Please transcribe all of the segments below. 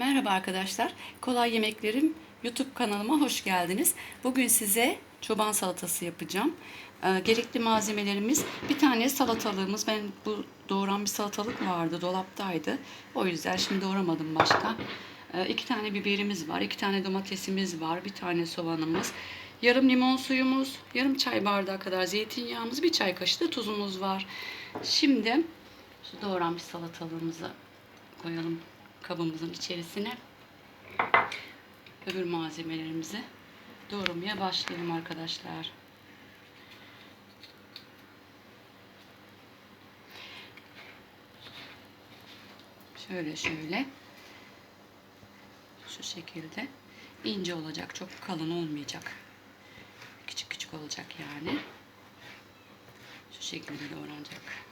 Merhaba arkadaşlar. Kolay Yemeklerim YouTube kanalıma hoş geldiniz. Bugün size çoban salatası yapacağım. Ee, gerekli malzemelerimiz bir tane salatalığımız. Ben bu doğran bir salatalık vardı. Dolaptaydı. O yüzden şimdi doğramadım başka. Ee, iki tane biberimiz var. iki tane domatesimiz var. Bir tane soğanımız. Yarım limon suyumuz. Yarım çay bardağı kadar zeytinyağımız. Bir çay kaşığı da tuzumuz var. Şimdi şu doğranmış salatalığımızı koyalım kabımızın içerisine. Öbür malzemelerimizi doğramaya başlayalım arkadaşlar. Şöyle şöyle. Şu şekilde ince olacak. Çok kalın olmayacak. Küçük küçük olacak yani. Şu şekilde doğranacak.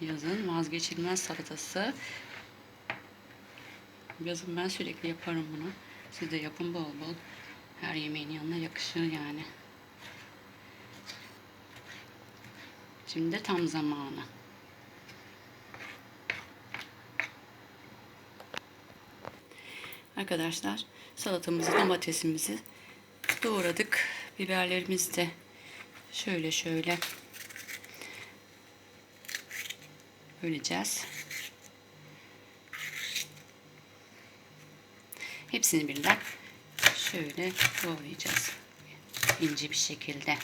Yazın vazgeçilmez salatası. Yazın ben sürekli yaparım bunu. Siz de yapın bol bol. Her yemeğin yanına yakışır yani. Şimdi de tam zamanı. Arkadaşlar salatamızı, domatesimizi doğradık. Biberlerimizi de şöyle şöyle böleceğiz. Hepsini birden şöyle doğrayacağız. ince bir şekilde.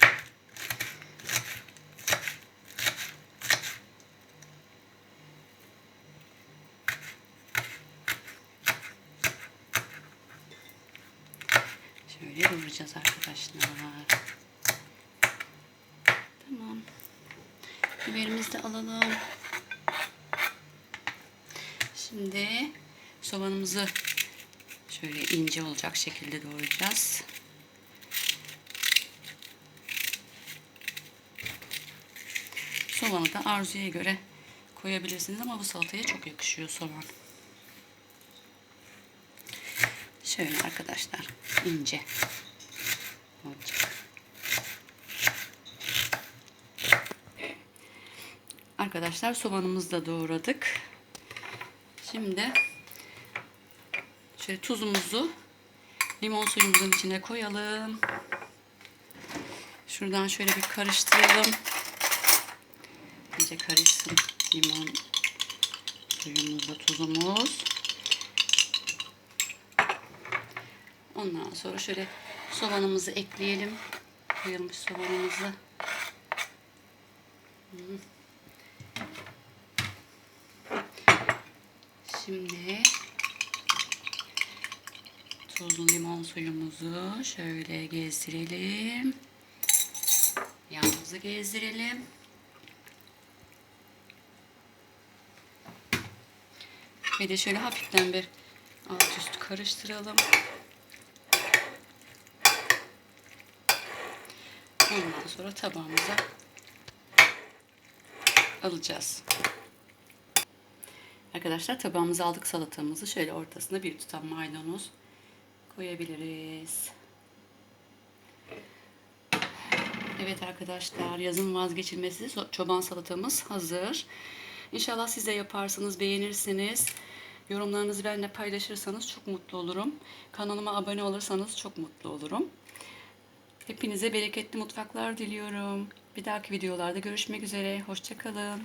Şöyle doğrayacağız arkadaşlar. Tamam. Biberimizi de alalım. Şimdi soğanımızı şöyle ince olacak şekilde doğrayacağız. Soğanı da arzuya göre koyabilirsiniz ama bu salataya çok yakışıyor soğan. Şöyle arkadaşlar ince olacak. Arkadaşlar soğanımızı da doğradık. Şimdi şöyle tuzumuzu limon suyumuzun içine koyalım. Şuradan şöyle bir karıştıralım. İyice karışsın limon suyumuzla tuzumuz. Ondan sonra şöyle soğanımızı ekleyelim. Koyalım soğanımızı. Şimdi tuzlu limon suyumuzu şöyle gezdirelim. Yağımızı gezdirelim. Ve de şöyle hafiften bir alt üst karıştıralım. Ondan sonra tabağımıza alacağız. Arkadaşlar tabağımıza aldık salatamızı. Şöyle ortasına bir tutam maydanoz koyabiliriz. Evet arkadaşlar yazın vazgeçilmesi çoban salatamız hazır. İnşallah siz de yaparsınız, beğenirsiniz. Yorumlarınızı benimle paylaşırsanız çok mutlu olurum. Kanalıma abone olursanız çok mutlu olurum. Hepinize bereketli mutfaklar diliyorum. Bir dahaki videolarda görüşmek üzere. Hoşçakalın.